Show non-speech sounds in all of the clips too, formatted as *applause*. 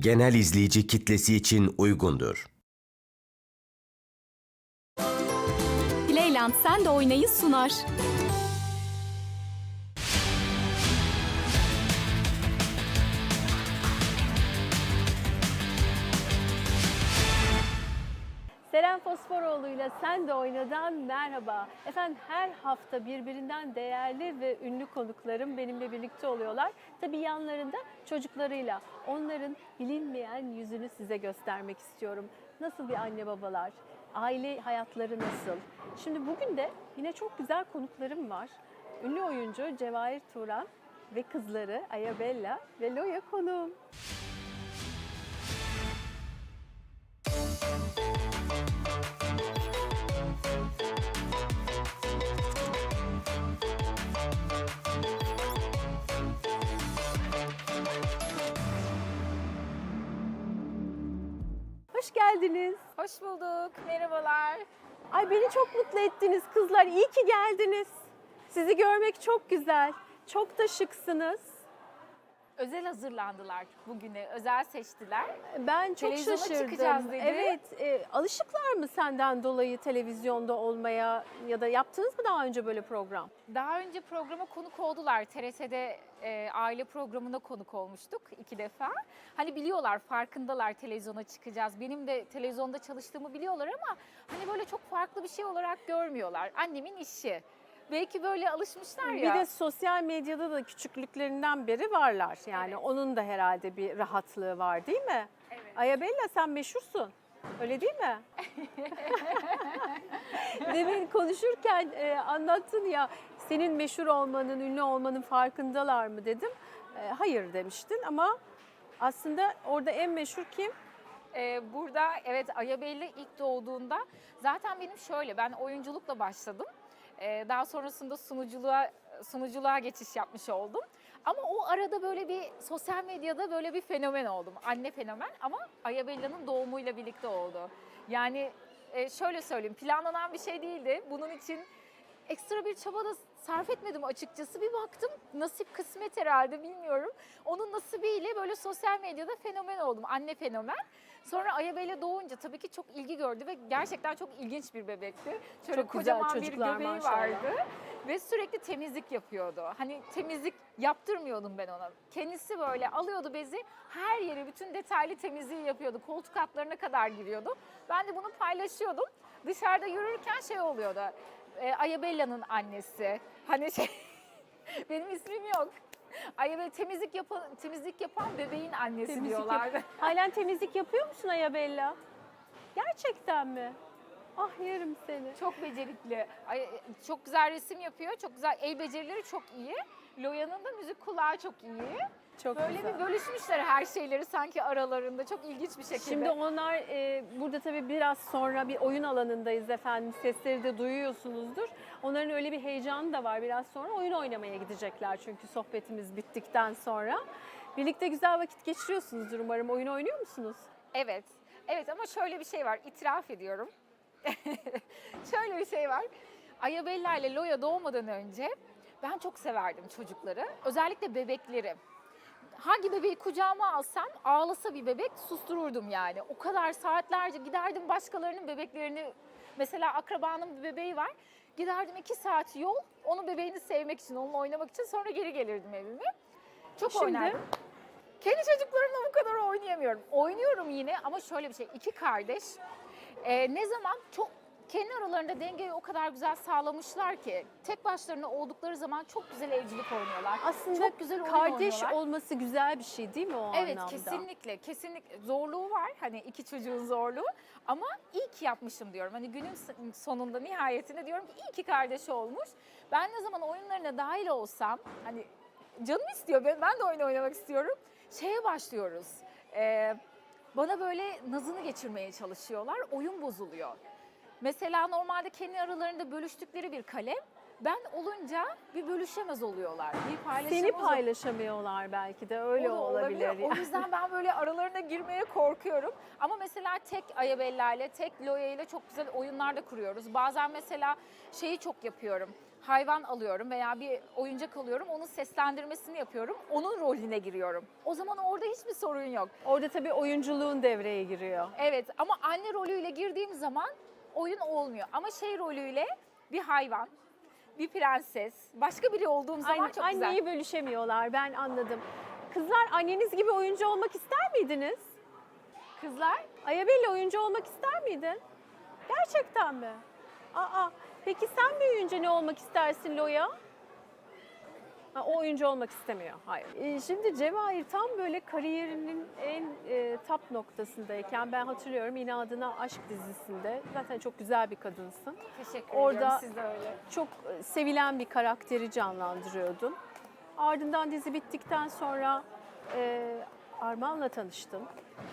genel izleyici kitlesi için uygundur. Playland Sen de Oynay'ı sunar. Seren Fosforoğlu'yla Sen de Oynadan merhaba. Efendim her hafta birbirinden değerli ve ünlü konuklarım benimle birlikte oluyorlar. Tabii yanlarında çocuklarıyla. Onların bilinmeyen yüzünü size göstermek istiyorum. Nasıl bir anne babalar, aile hayatları nasıl? Şimdi bugün de yine çok güzel konuklarım var. Ünlü oyuncu Cevahir Turan ve kızları Ayabella ve Loya konuğum. Geldiniz. Hoş bulduk. Merhabalar. Ay beni çok mutlu ettiniz kızlar. İyi ki geldiniz. Sizi görmek çok güzel. Çok da şıksınız. Özel hazırlandılar bugüne. Özel seçtiler. Ben çok Televizyona şaşırdım. çıkacağız dedi. Evet, e, alışıklar mı senden dolayı televizyonda olmaya ya da yaptınız mı daha önce böyle program? Daha önce programa konuk oldular. TRT'de e, aile programına konuk olmuştuk iki defa. Hani biliyorlar, farkındalar televizyona çıkacağız. Benim de televizyonda çalıştığımı biliyorlar ama hani böyle çok farklı bir şey olarak görmüyorlar. Annemin işi. Belki böyle alışmışlar ya. Bir de sosyal medyada da küçüklüklerinden beri varlar. Yani Evet. onun da herhalde bir rahatlığı var değil mi? Evet. Ayabella sen meşhursun. Öyle değil mi? *laughs* Demin konuşurken e, anlattın ya senin meşhur olmanın, ünlü olmanın farkındalar mı dedim. E, hayır demiştin ama aslında orada en meşhur kim? Ee, burada evet Ayabella ilk doğduğunda zaten benim şöyle ben oyunculukla başladım. Ee, daha sonrasında sunuculuğa sunuculuğa geçiş yapmış oldum. Ama o arada böyle bir sosyal medyada böyle bir fenomen oldum. Anne fenomen ama Ayabella'nın doğumuyla birlikte oldu. Yani e, şöyle söyleyeyim planlanan bir şey değildi. Bunun için ekstra bir çaba da sarf etmedim açıkçası. Bir baktım nasip kısmet herhalde bilmiyorum. Onun nasibiyle böyle sosyal medyada fenomen oldum. Anne fenomen. Sonra Ayabella doğunca tabii ki çok ilgi gördü ve gerçekten çok ilginç bir bebekti. Şöyle Çok güzel kocaman bir çocuklar göbeği maşallah. vardı ve sürekli temizlik yapıyordu. Hani temizlik yaptırmıyordum ben ona. Kendisi böyle alıyordu bezi her yeri bütün detaylı temizliği yapıyordu. Koltuk altlarına kadar giriyordu. Ben de bunu paylaşıyordum. Dışarıda yürürken şey oluyordu. E, Ayabella'nın annesi. Hani şey *laughs* benim ismim yok. Ayabella temizlik yapan temizlik yapan bebeğin annesi Temizlik diyorlardı. Halen *laughs* temizlik yapıyor musun Ayabella? Gerçekten mi? Ah yerim seni. Çok becerikli. Ay, çok güzel resim yapıyor. Çok güzel el becerileri çok iyi. Loya'nın da müzik kulağı çok iyi. Çok Böyle güzel. bir bölüşmüşler her şeyleri sanki aralarında. Çok ilginç bir şekilde. Şimdi onlar e, burada tabii biraz sonra bir oyun alanındayız efendim. Sesleri de duyuyorsunuzdur. Onların öyle bir heyecanı da var. Biraz sonra oyun oynamaya gidecekler çünkü sohbetimiz bittikten sonra. Birlikte güzel vakit geçiriyorsunuzdur umarım. Oyun oynuyor musunuz? Evet. Evet ama şöyle bir şey var. İtiraf ediyorum. *laughs* şöyle bir şey var. Ayabella ile Loya doğmadan önce ben çok severdim çocukları. Özellikle bebekleri. Hangi bebeği kucağıma alsam ağlasa bir bebek sustururdum yani. O kadar saatlerce giderdim başkalarının bebeklerini mesela akrabanın bir bebeği var. Giderdim iki saat yol onun bebeğini sevmek için, onunla oynamak için sonra geri gelirdim evime. Çok Şimdi? oynardım. Kendi çocuklarımla bu kadar oynayamıyorum. Oynuyorum yine ama şöyle bir şey. iki kardeş e, ne zaman çok kendi aralarında dengeyi o kadar güzel sağlamışlar ki tek başlarına oldukları zaman çok güzel evcilik oynuyorlar. Aslında çok güzel kardeş oynuyorlar. olması güzel bir şey değil mi o Evet anlamda? kesinlikle kesinlikle zorluğu var hani iki çocuğun zorluğu ama iyi ki yapmışım diyorum. Hani günün sonunda nihayetinde diyorum ki iyi ki kardeş olmuş. Ben ne zaman oyunlarına dahil olsam hani canım istiyor ben, ben de oyun oynamak istiyorum. Şeye başlıyoruz. Ee, bana böyle nazını geçirmeye çalışıyorlar. Oyun bozuluyor. Mesela normalde kendi aralarında bölüştükleri bir kalem ben olunca bir bölüşemez oluyorlar. Bir paylaşamaz Seni paylaşamıyorlar belki de öyle olabilir. olabilir. O yüzden ben böyle aralarına girmeye korkuyorum. Ama mesela tek Ayabella ile tek Loya ile çok güzel oyunlar da kuruyoruz. Bazen mesela şeyi çok yapıyorum. hayvan alıyorum veya bir oyuncak alıyorum. Onun seslendirmesini yapıyorum. Onun rolüne giriyorum. O zaman orada hiçbir sorun yok. Orada tabii oyunculuğun devreye giriyor. Evet ama anne rolüyle girdiğim zaman oyun olmuyor. Ama şey rolüyle bir hayvan, bir prenses, başka biri olduğum zaman Aynı, çok güzel. anneyi bölüşemiyorlar ben anladım. Kızlar anneniz gibi oyuncu olmak ister miydiniz? Kızlar Ayabella oyuncu olmak ister miydin? Gerçekten mi? Aa, peki sen büyüyünce ne olmak istersin Loya? Ha, o oyuncu olmak istemiyor. Hayır. Ee, şimdi Cevahir tam böyle kariyerinin en e, top noktasındayken ben hatırlıyorum İnadına Aşk dizisinde. Zaten çok güzel bir kadınsın. teşekkür Orada- ediyorum siz de öyle. Çok e, sevilen bir karakteri canlandırıyordun. Ardından dizi bittikten sonra e, Arman'la tanıştın.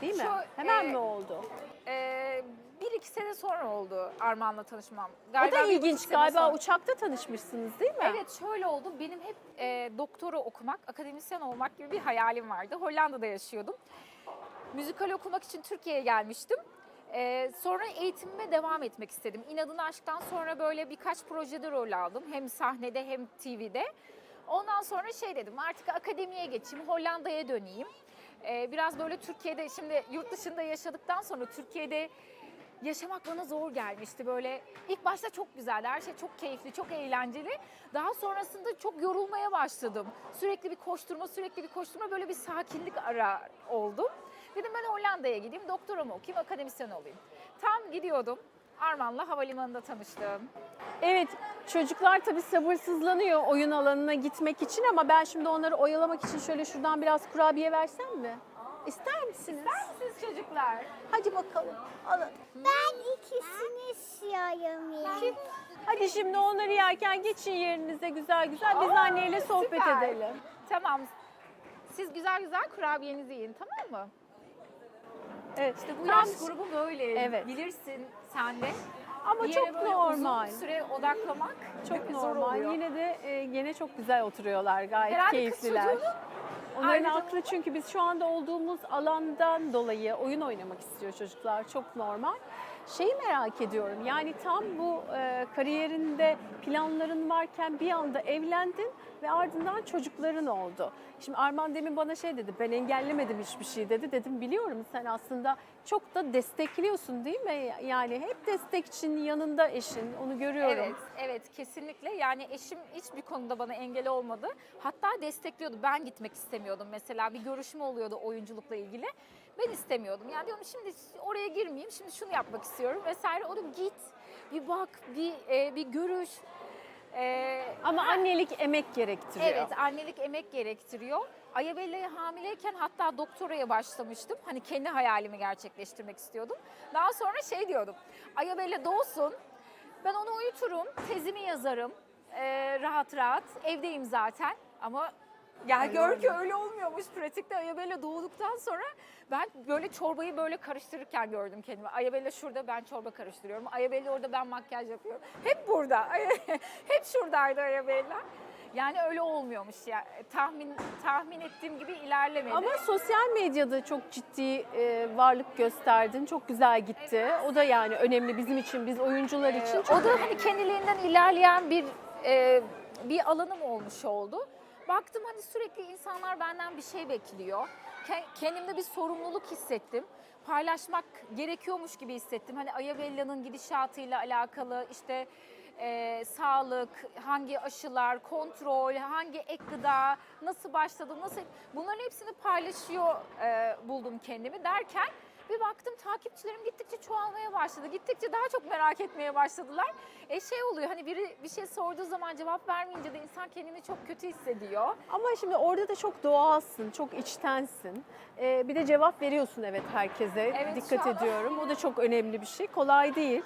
Değil mi? Şu, Hemen e, mi oldu? Ee, bir iki sene sonra oldu Armağan'la tanışmam. O da bir ilginç sene galiba sonra. uçakta tanışmışsınız değil mi? Evet şöyle oldu. Benim hep e, doktora okumak, akademisyen olmak gibi bir hayalim vardı. Hollanda'da yaşıyordum. Müzikal okumak için Türkiye'ye gelmiştim. E, sonra eğitimime devam etmek istedim. İnadın Aşk'tan sonra böyle birkaç projede rol aldım. Hem sahnede hem TV'de. Ondan sonra şey dedim artık akademiye geçeyim, Hollanda'ya döneyim. E, biraz böyle Türkiye'de şimdi yurt dışında yaşadıktan sonra Türkiye'de yaşamak bana zor gelmişti. Böyle ilk başta çok güzeldi. Her şey çok keyifli, çok eğlenceli. Daha sonrasında çok yorulmaya başladım. Sürekli bir koşturma, sürekli bir koşturma böyle bir sakinlik ara oldum. Dedim ben Hollanda'ya gideyim, doktoramı okuyayım, akademisyen olayım. Tam gidiyordum. Arman'la havalimanında tanıştım. Evet, çocuklar tabii sabırsızlanıyor oyun alanına gitmek için ama ben şimdi onları oyalamak için şöyle şuradan biraz kurabiye versem mi? İster misiniz? Siz çocuklar. Hadi bakalım. Alın. Ben ikisini istiyorum ya. Hadi şimdi onları yerken geçin yerinize güzel güzel. Biz anneyle sohbet süper. edelim. Tamam. Siz güzel güzel kurabiyenizi yiyin tamam mı? Evet. İşte bu Tam- yaş grubu böyle. Evet. Bilirsin sen de. Ama Bir yere çok böyle normal. Uzun süre odaklamak Çok zor normal. oluyor. Yine de e, gene çok güzel oturuyorlar. Gayet Herhalde kız keyifliler. çocuğunu Onların aynı aklı çünkü biz şu anda olduğumuz alandan dolayı oyun oynamak istiyor çocuklar. Çok normal. Şeyi merak ediyorum. Yani tam bu e, kariyerinde planların varken bir anda evlendin ve ardından çocukların oldu. Şimdi Arman demin bana şey dedi. Ben engellemedim hiçbir şey dedi. Dedim biliyorum sen aslında çok da destekliyorsun değil mi? Yani hep destekçinin yanında eşin. Onu görüyorum. Evet, evet kesinlikle. Yani eşim hiçbir konuda bana engel olmadı. Hatta destekliyordu. Ben gitmek istemiyordum mesela. Bir görüşme oluyordu oyunculukla ilgili. Ben istemiyordum. Yani diyorum şimdi oraya girmeyeyim. Şimdi şunu yapmak istiyorum vesaire. O da git, bir bak, bir e, bir görüş. E, Ama annelik emek gerektiriyor. Evet, annelik emek gerektiriyor. Ayabella'ya hamileyken hatta doktoraya başlamıştım. Hani kendi hayalimi gerçekleştirmek istiyordum. Daha sonra şey diyordum. Ayabella doğsun, ben onu uyuturum, tezimi yazarım. Ee, rahat rahat, evdeyim zaten. Ama gel gör ki öyle olmuyormuş. Pratikte Ayabella doğduktan sonra ben böyle çorbayı böyle karıştırırken gördüm kendimi. Ayabella şurada ben çorba karıştırıyorum. Ayabella orada ben makyaj yapıyorum. Hep burada. *laughs* Hep şuradaydı Ayabella. Yani öyle olmuyormuş ya. Tahmin tahmin ettiğim gibi ilerlemedi. Ama sosyal medyada çok ciddi e, varlık gösterdin. Çok güzel gitti. O da yani önemli bizim için, biz oyuncular için. Ee, çok o da hani kendiliğinden ilerleyen bir e, bir alanım olmuş oldu. Baktım hani sürekli insanlar benden bir şey bekliyor. Ke- Kendimde bir sorumluluk hissettim. Paylaşmak gerekiyormuş gibi hissettim. Hani Ayabella'nın gidişatıyla alakalı işte e, sağlık, hangi aşılar, kontrol, hangi ek gıda, nasıl başladım, nasıl bunların hepsini paylaşıyor e, buldum kendimi derken bir baktım takipçilerim gittikçe çoğalmaya başladı. Gittikçe daha çok merak etmeye başladılar. E şey oluyor hani biri bir şey sorduğu zaman cevap vermeyince de insan kendini çok kötü hissediyor. Ama şimdi orada da çok doğalsın, çok içtensin. E, bir de cevap veriyorsun evet herkese. Evet, Dikkat şu an- ediyorum. O da çok önemli bir şey. Kolay değil.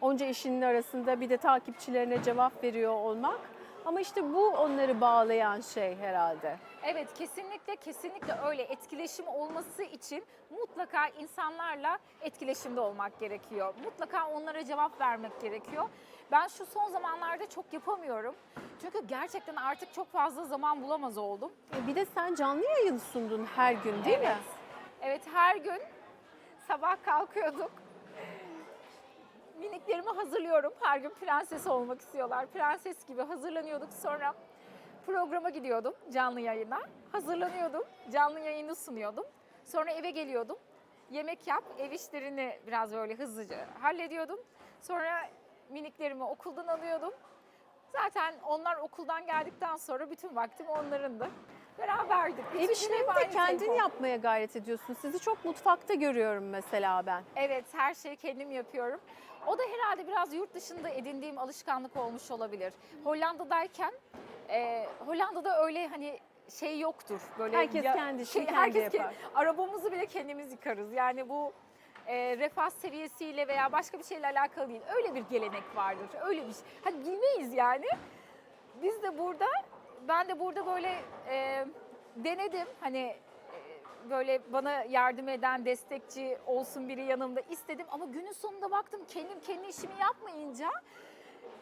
Onca işinin arasında bir de takipçilerine cevap veriyor olmak. Ama işte bu onları bağlayan şey herhalde. Evet kesinlikle kesinlikle öyle etkileşim olması için mutlaka insanlarla etkileşimde olmak gerekiyor. Mutlaka onlara cevap vermek gerekiyor. Ben şu son zamanlarda çok yapamıyorum. Çünkü gerçekten artık çok fazla zaman bulamaz oldum. E, bir de sen canlı yayın sundun her gün değil mi? Evet. Evet her gün sabah kalkıyorduk. Miniklerimi hazırlıyorum. Her gün prenses olmak istiyorlar. Prenses gibi hazırlanıyorduk. Sonra programa gidiyordum canlı yayına. Hazırlanıyordum. Canlı yayını sunuyordum. Sonra eve geliyordum. Yemek yap, ev işlerini biraz böyle hızlıca hallediyordum. Sonra miniklerimi okuldan alıyordum. Zaten onlar okuldan geldikten sonra bütün vaktim onlarındı. Beraberdik. Ev işlerini hep de kendin tempo. yapmaya gayret ediyorsun. Sizi çok mutfakta görüyorum mesela ben. Evet, her şeyi kendim yapıyorum. O da herhalde biraz yurt dışında edindiğim alışkanlık olmuş olabilir. Hollanda'dayken, e, Hollanda'da öyle hani şey yoktur. Böyle Herkes kendi işini kendi herkes ke- yapar. arabamızı bile kendimiz yıkarız. Yani bu e, refah seviyesiyle veya başka bir şeyle alakalı değil. Öyle bir gelenek vardır. Öyle bir şey. Hani bilmeyiz yani. Biz de burada, ben de burada böyle e, denedim. Hani böyle bana yardım eden, destekçi olsun biri yanımda istedim. Ama günün sonunda baktım kendim kendi işimi yapmayınca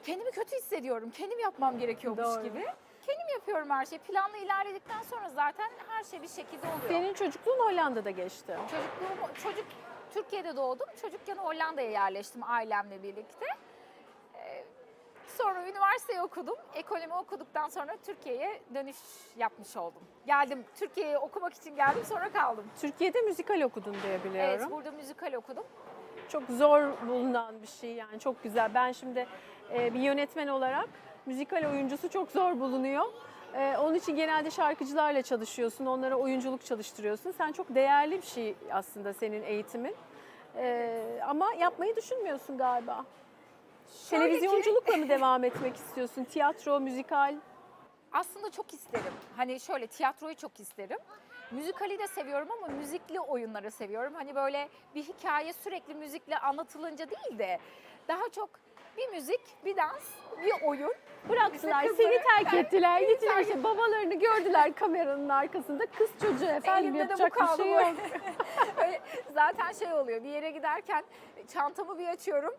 kendimi kötü hissediyorum. Kendim yapmam gerekiyormuş Doğru. gibi. Kendim yapıyorum her şeyi. Planla ilerledikten sonra zaten her şey bir şekilde oluyor. Senin çocukluğun Hollanda'da geçti. Çocukluğum, çocuk Türkiye'de doğdum. Çocukken Hollanda'ya yerleştim ailemle birlikte. Ee, Sonra üniversiteyi okudum. Ekonomi okuduktan sonra Türkiye'ye dönüş yapmış oldum. Geldim Türkiye'ye okumak için geldim sonra kaldım. Türkiye'de müzikal okudun diye biliyorum. Evet burada müzikal okudum. Çok zor bulunan bir şey yani çok güzel. Ben şimdi e, bir yönetmen olarak müzikal oyuncusu çok zor bulunuyor. E, onun için genelde şarkıcılarla çalışıyorsun, onlara oyunculuk çalıştırıyorsun. Sen çok değerli bir şey aslında senin eğitimin. E, ama yapmayı düşünmüyorsun galiba. Şöyle ki- Televizyonculukla mı devam etmek istiyorsun? Tiyatro, müzikal? Aslında çok isterim. Hani şöyle tiyatroyu çok isterim. Müzikali de seviyorum ama müzikli oyunları seviyorum. Hani böyle bir hikaye sürekli müzikle anlatılınca değil de daha çok bir müzik, bir dans, bir oyun. Bıraktılar, İşte seni kızları- terk ettiler. Gittiler işte babalarını gördüler kameranın arkasında. Kız çocuğu efendim Elimde de bu yapacak bir kaldı şey bu. yok. Böyle *laughs* zaten şey oluyor bir yere giderken çantamı bir açıyorum.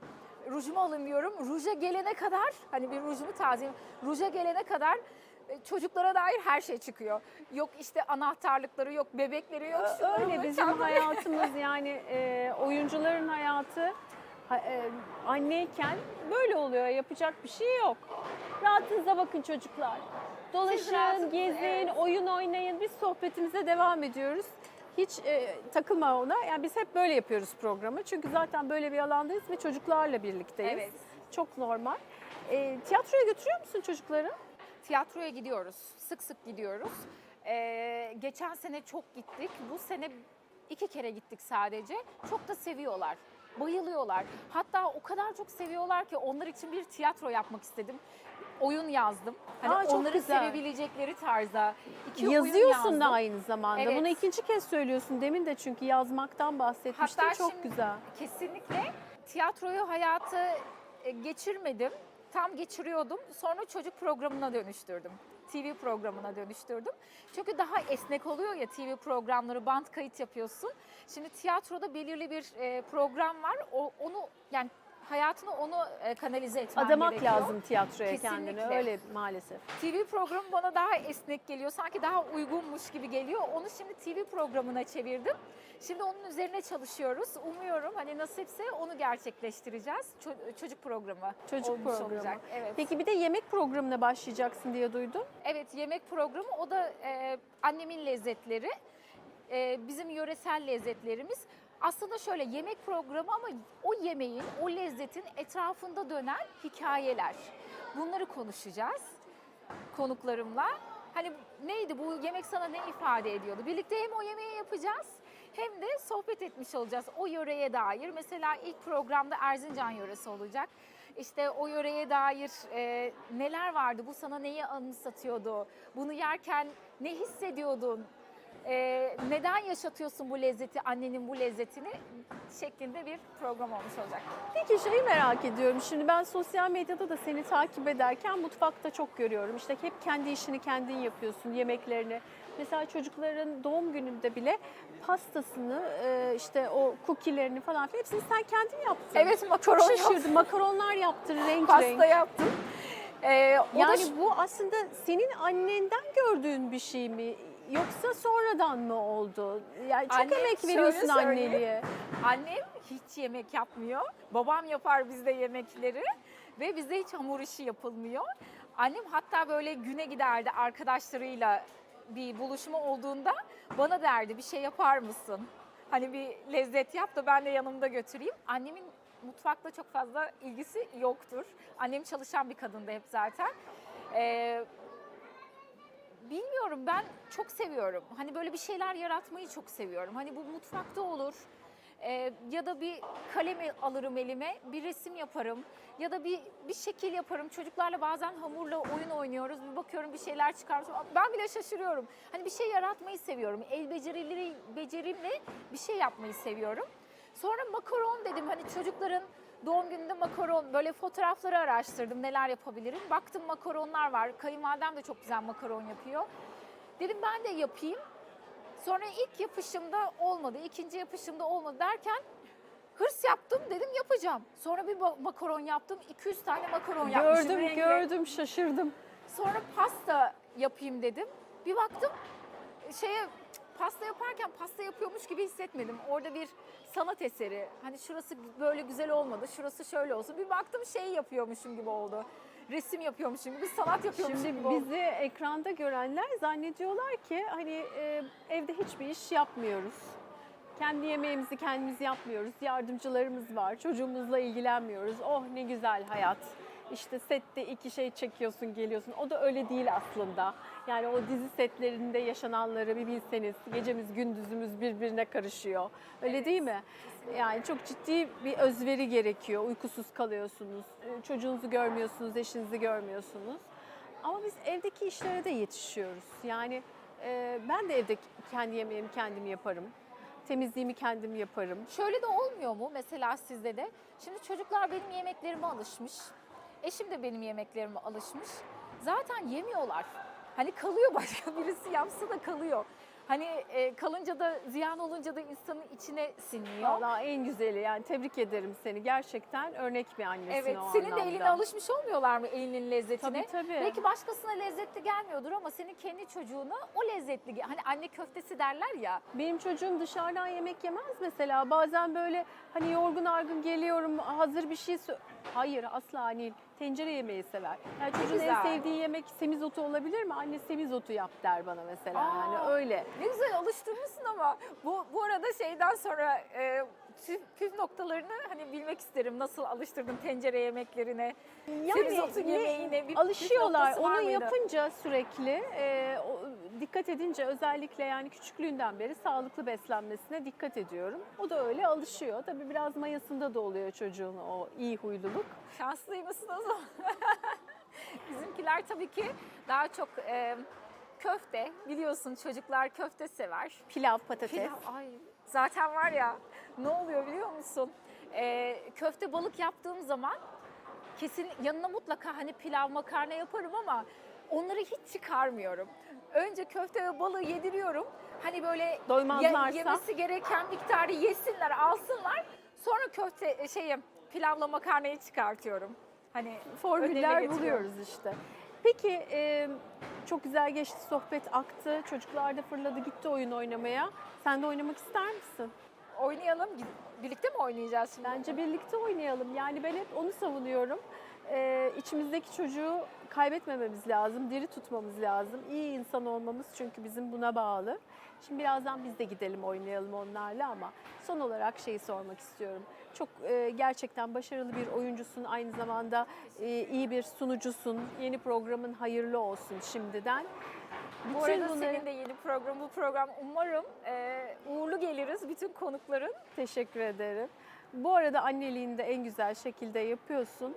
Rujumu alayım diyorum. Ruja gelene kadar hani bir rujumu tazeyim. Ruja gelene kadar e, çocuklara dair her şey çıkıyor. Yok işte anahtarlıkları yok, bebekleri yok. Öyle bizim hayatımız *laughs* yani e, oyuncuların hayatı ha- e, anneyken böyle oluyor. Yapacak bir şey yok. Rahatınıza bakın çocuklar. Dolaşın, gezin, evet. oyun oynayın. Biz sohbetimize devam ediyoruz. Hiç e, takılma ona. Yani biz hep böyle yapıyoruz programı. Çünkü zaten böyle bir alandayız ve çocuklarla birlikteyiz. Evet. Çok normal. E, tiyatroya götürüyor musun çocukları? Tiyatroya gidiyoruz. Sık sık gidiyoruz. Ee, geçen sene çok gittik. Bu sene iki kere gittik sadece. Çok da seviyorlar. Bayılıyorlar. Hatta o kadar çok seviyorlar ki onlar için bir tiyatro yapmak istedim. Oyun yazdım. Hani Aa, çok onları güzel. sevebilecekleri tarzda. iki oyun Yazıyorsun yazdım. da aynı zamanda. Evet. Bunu ikinci kez söylüyorsun. Demin de çünkü yazmaktan bahsetmiştin. Hatta Çok şimdi- güzel. Kesinlikle tiyatroyu hayatı e, geçirmedim. Tam geçiriyordum. Sonra çocuk programına dönüştürdüm. TV programına dönüştürdüm. Çünkü daha esnek oluyor ya TV programları, band kayıt yapıyorsun. Şimdi tiyatroda belirli bir e, program var. O, onu yani hayatını onu e, kanalize etmen Adamak gerekiyor. lazım tiyatroya Kesinlikle. kendini. Öyle maalesef. TV programı bana daha esnek geliyor. Sanki daha uygunmuş gibi geliyor. Onu şimdi TV programına çevirdim. Şimdi onun üzerine çalışıyoruz. Umuyorum hani nasipse onu gerçekleştireceğiz. Ço- çocuk programı Çocuk olmuş programı. olacak. Evet. Peki bir de yemek programına başlayacaksın diye duydum. Evet yemek programı o da e, annemin lezzetleri. E, bizim yöresel lezzetlerimiz. Aslında şöyle yemek programı ama o yemeğin, o lezzetin etrafında dönen hikayeler. Bunları konuşacağız konuklarımla. Hani neydi bu yemek sana ne ifade ediyordu? Birlikte hem o yemeği yapacağız hem de sohbet etmiş olacağız o yöreye dair. Mesela ilk programda Erzincan yöresi olacak. İşte o yöreye dair e, neler vardı? Bu sana neyi anımsatıyordu? Bunu yerken ne hissediyordun? E, neden yaşatıyorsun bu lezzeti, annenin bu lezzetini şeklinde bir program olmuş olacak. Peki şeyi merak ediyorum. Şimdi ben sosyal medyada da seni takip ederken mutfakta çok görüyorum. İşte hep kendi işini kendin yapıyorsun, yemeklerini. Mesela çocukların doğum gününde bile pastasını, e, işte o cookie'lerini falan filan hepsini sen kendin yaptın. Evet makaron Çok yaptım, şaşırdım. Makaronlar yaptın renk pasta renk. yaptım. E, o da Yani bu aslında senin annenden gördüğün bir şey mi? Yoksa sonradan mı oldu? Yani çok Annem emek şöyle veriyorsun söyleyeyim. anneliğe. Annem hiç yemek yapmıyor. Babam yapar bizde yemekleri ve bizde hiç hamur işi yapılmıyor. Annem hatta böyle güne giderdi arkadaşlarıyla bir buluşma olduğunda bana derdi bir şey yapar mısın? Hani bir lezzet yap da ben de yanımda götüreyim. Annemin mutfakla çok fazla ilgisi yoktur. Annem çalışan bir kadındı hep zaten. Ee, bilmiyorum ben çok seviyorum. Hani böyle bir şeyler yaratmayı çok seviyorum. Hani bu mutfakta olur. Ee, ya da bir kalem alırım elime, bir resim yaparım ya da bir bir şekil yaparım. Çocuklarla bazen hamurla oyun oynuyoruz. Bir bakıyorum bir şeyler çıkartıyorum. Ben bile şaşırıyorum. Hani bir şey yaratmayı seviyorum. El becerileri becerimle bir şey yapmayı seviyorum. Sonra makaron dedim hani çocukların doğum gününde makaron böyle fotoğrafları araştırdım neler yapabilirim. Baktım makaronlar var. Kayınvalidem de çok güzel makaron yapıyor. Dedim ben de yapayım. Sonra ilk yapışımda olmadı, ikinci yapışımda olmadı derken hırs yaptım dedim yapacağım. Sonra bir makaron yaptım, 200 tane makaron yapmışım. Gördüm, renkli. gördüm, şaşırdım. Sonra pasta yapayım dedim. Bir baktım şeye pasta yaparken pasta yapıyormuş gibi hissetmedim. Orada bir sanat eseri. Hani şurası böyle güzel olmadı, şurası şöyle olsun. Bir baktım şey yapıyormuşum gibi oldu. Resim yapıyormuşum gibi, sanat yapıyormuşum Şimdi gibi oldu. bizi ekranda görenler zannediyorlar ki hani e, evde hiçbir iş yapmıyoruz. Kendi yemeğimizi kendimiz yapmıyoruz. Yardımcılarımız var. Çocuğumuzla ilgilenmiyoruz. Oh ne güzel hayat. İşte sette iki şey çekiyorsun geliyorsun. O da öyle değil aslında. Yani o dizi setlerinde yaşananları bir bilseniz gecemiz gündüzümüz birbirine karışıyor. Öyle değil mi? Yani çok ciddi bir özveri gerekiyor. Uykusuz kalıyorsunuz. e, Çocuğunuzu görmüyorsunuz, eşinizi görmüyorsunuz. Ama biz evdeki işlere de yetişiyoruz. Yani e, ben de evde kendi yemeğimi kendim yaparım. Temizliğimi kendim yaparım. Şöyle de olmuyor mu mesela sizde de? Şimdi çocuklar benim yemeklerime alışmış. Eşim de benim yemeklerime alışmış. Zaten yemiyorlar. Hani kalıyor başka *laughs* birisi yapsa da kalıyor. Hani e, kalınca da ziyan olunca da insanın içine sinmiyor. Valla en güzeli yani tebrik ederim seni. Gerçekten örnek bir annesin Evet, o senin de anlamda. eline alışmış olmuyorlar mı elinin lezzetine? Tabii tabii. Belki başkasına lezzetli gelmiyordur ama senin kendi çocuğuna o lezzetli. Hani anne köftesi derler ya. Benim çocuğum dışarıdan yemek yemez mesela. Bazen böyle hani yorgun argın geliyorum hazır bir şey Hayır asla değil. Tencere yemeği sever. Yani çocuğun en güzel. sevdiği yemek semizotu olabilir mi? Anne semizotu yap der bana mesela. Yani Aa. öyle. Ne güzel alıştırmışsın ama bu bu arada şeyden sonra e, püf, püf noktalarını hani bilmek isterim. Nasıl alıştırdın tencere yemeklerine, semizotu ne- yemeğine bir püf alışıyorlar. noktası var Onu mıydı? yapınca sürekli e, o, dikkat edince özellikle yani küçüklüğünden beri sağlıklı beslenmesine dikkat ediyorum. O da öyle alışıyor. Tabii biraz mayasında da oluyor çocuğun o iyi huyluluk. Şanslıymışsın o. *laughs* Bizimkiler tabii ki daha çok e, köfte. Biliyorsun çocuklar köfte sever. Pilav, patates. Pilav, ay zaten var ya ne oluyor biliyor musun? Ee, köfte balık yaptığım zaman kesin yanına mutlaka hani pilav makarna yaparım ama onları hiç çıkarmıyorum. Önce köfte ve balığı yediriyorum. Hani böyle Doymazlarsa? yemesi gereken miktarı yesinler, alsınlar. Sonra köfte e, şeyi pilavla makarnayı çıkartıyorum. Hani Formüller getiriyorum. buluyoruz işte. Peki e, çok güzel geçti sohbet aktı. Çocuklar da fırladı gitti oyun oynamaya. Sen de oynamak ister misin? Oynayalım. Birlikte mi oynayacağız şimdi? Bence birlikte oynayalım. Yani ben hep onu savunuyorum. Ee, içimizdeki çocuğu kaybetmememiz lazım, diri tutmamız lazım. İyi insan olmamız çünkü bizim buna bağlı. Şimdi birazdan biz de gidelim oynayalım onlarla ama son olarak şeyi sormak istiyorum. Çok e, gerçekten başarılı bir oyuncusun, aynı zamanda e, iyi bir sunucusun. Yeni programın hayırlı olsun şimdiden. Bu Bütün arada bunları- senin de yeni program, bu program umarım e, uğurlu geliriz bütün konukların. Teşekkür ederim. Bu arada anneliğini de en güzel şekilde yapıyorsun.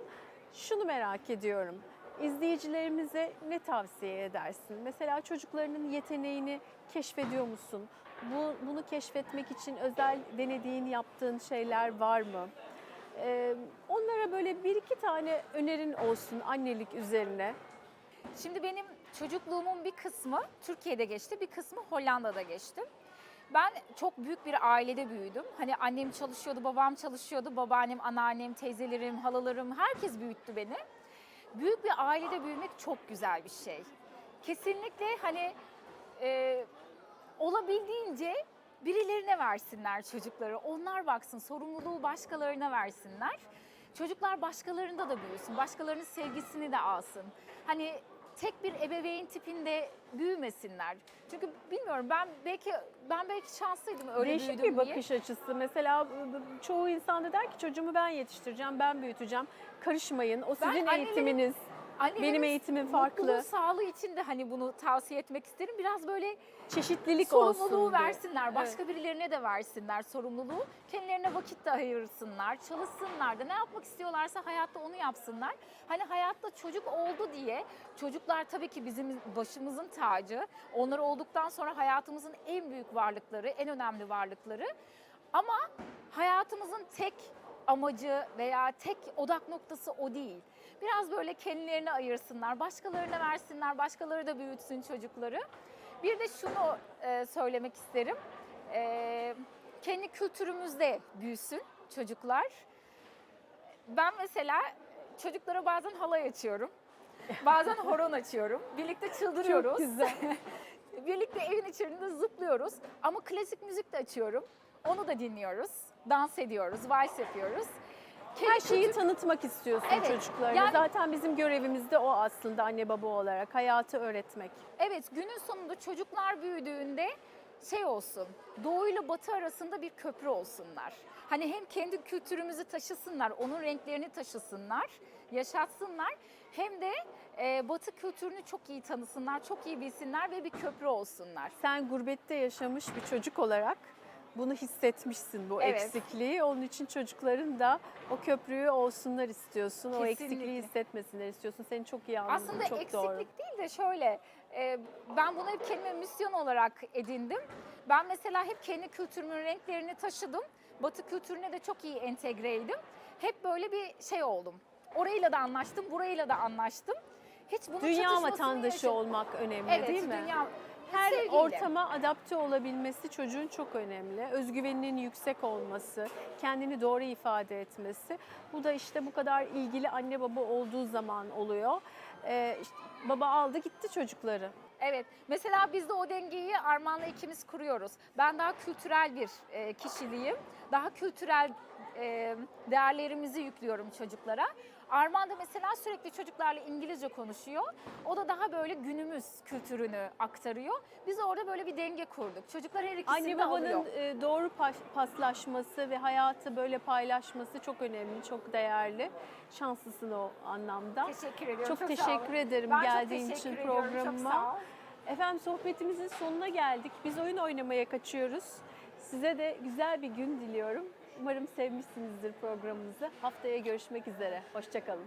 Şunu merak ediyorum. İzleyicilerimize ne tavsiye edersin? Mesela çocuklarının yeteneğini keşfediyor musun? Bu, bunu keşfetmek için özel denediğin, yaptığın şeyler var mı? Ee, onlara böyle bir iki tane önerin olsun annelik üzerine. Şimdi benim çocukluğumun bir kısmı Türkiye'de geçti, bir kısmı Hollanda'da geçti. Ben çok büyük bir ailede büyüdüm. Hani annem çalışıyordu, babam çalışıyordu. Babaannem, anneannem, teyzelerim, halalarım herkes büyüttü beni. Büyük bir ailede büyümek çok güzel bir şey. Kesinlikle hani e, olabildiğince birilerine versinler çocukları. Onlar baksın, sorumluluğu başkalarına versinler. Çocuklar başkalarında da büyüsün, başkalarının sevgisini de alsın. Hani tek bir ebeveyn tipinde büyümesinler. Çünkü bilmiyorum ben belki ben belki şanslıydım öyle Değişik büyüdüm bir diye. bakış açısı. Mesela çoğu insan da der ki çocuğumu ben yetiştireceğim, ben büyüteceğim. Karışmayın. O Ben sizin annelerin- eğitiminiz. Annelerin Benim eğitimim farklı. Sağlığı için de hani bunu tavsiye etmek isterim. Biraz böyle Çeşitlilik sorumluluğu olsun. diye. versinler. Başka birilerine de versinler sorumluluğu. Kendilerine vakit de ayırsınlar. Çalışsınlar da ne yapmak istiyorlarsa hayatta onu yapsınlar. Hani hayatta çocuk oldu diye çocuklar tabii ki bizim başımızın tacı. Onlar olduktan sonra hayatımızın en büyük varlıkları, en önemli varlıkları. Ama hayatımızın tek amacı veya tek odak noktası o değil. Biraz böyle kendilerini ayırsınlar, başkalarına versinler, başkaları da büyütsün çocukları. Bir de şunu e, söylemek isterim. E, kendi kültürümüzde büyüsün çocuklar. Ben mesela çocuklara bazen halay açıyorum. Bazen horon açıyorum. Birlikte çıldırıyoruz. Çok güzel. *laughs* Birlikte evin içerisinde zıplıyoruz. Ama klasik müzik de açıyorum. Onu da dinliyoruz. Dans ediyoruz, vals yapıyoruz. Her şeyi kültür- tanıtmak istiyorsun Evet, çocuklarına. yani- Zaten bizim görevimiz de o aslında anne baba olarak. Hayatı öğretmek. Evet günün sonunda çocuklar büyüdüğünde şey olsun, doğu ile batı arasında bir köprü olsunlar. Hani hem kendi kültürümüzü taşısınlar, onun renklerini taşısınlar, yaşatsınlar. Hem de e, batı kültürünü çok iyi tanısınlar, çok iyi bilsinler ve bir köprü olsunlar. Sen gurbette yaşamış bir çocuk olarak bunu hissetmişsin bu Evet. eksikliği. Onun için çocukların da o köprüyü olsunlar istiyorsun. O Kesinlikle. eksikliği hissetmesinler istiyorsun. Seni çok iyi anladım. Aslında çok eksiklik doğru. değil de şöyle, e, ben bunu hep kendime misyon olarak edindim. Ben mesela hep kendi kültürümün renklerini taşıdım. Batı kültürüne de çok iyi entegreydim. Hep böyle bir şey oldum. Orayla da anlaştım, burayla da anlaştım. Hiç bunun Dünya vatandaşı yaşadım. olmak önemli Evet, değil mi? dünya Her sevgiyle. ortama adapte olabilmesi çocuğun çok önemli. Özgüveninin yüksek olması, kendini doğru ifade etmesi. Bu da işte bu kadar ilgili anne baba olduğu zaman oluyor. Ee, işte baba aldı gitti çocukları. Evet. Mesela biz de o dengeyi Armağan'la ikimiz kuruyoruz. Ben daha kültürel bir e, kişiliğim. Daha kültürel e, değerlerimizi yüklüyorum çocuklara. Armağan da mesela sürekli çocuklarla İngilizce konuşuyor. O da daha böyle günümüz kültürünü aktarıyor. Biz orada böyle bir denge kurduk. Çocuklar her ikisini Anne de alıyor. babanın e, doğru pas- paslaşması ve hayatı böyle paylaşması çok önemli, çok değerli. Şanslısın o anlamda. Teşekkür ediyorum. Çok, sağ teşekkür olun. ederim Ben çok geldiğin teşekkür için ediyorum, çok programıma. sağ ol. Efendim sohbetimizin sonuna geldik. Biz oyun oynamaya kaçıyoruz. Size de güzel bir gün diliyorum. Umarım sevmişsinizdir programımızı. Haftaya görüşmek üzere. Hoşçakalın.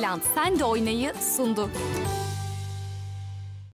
Playland Sen de Oynay'ı sundu.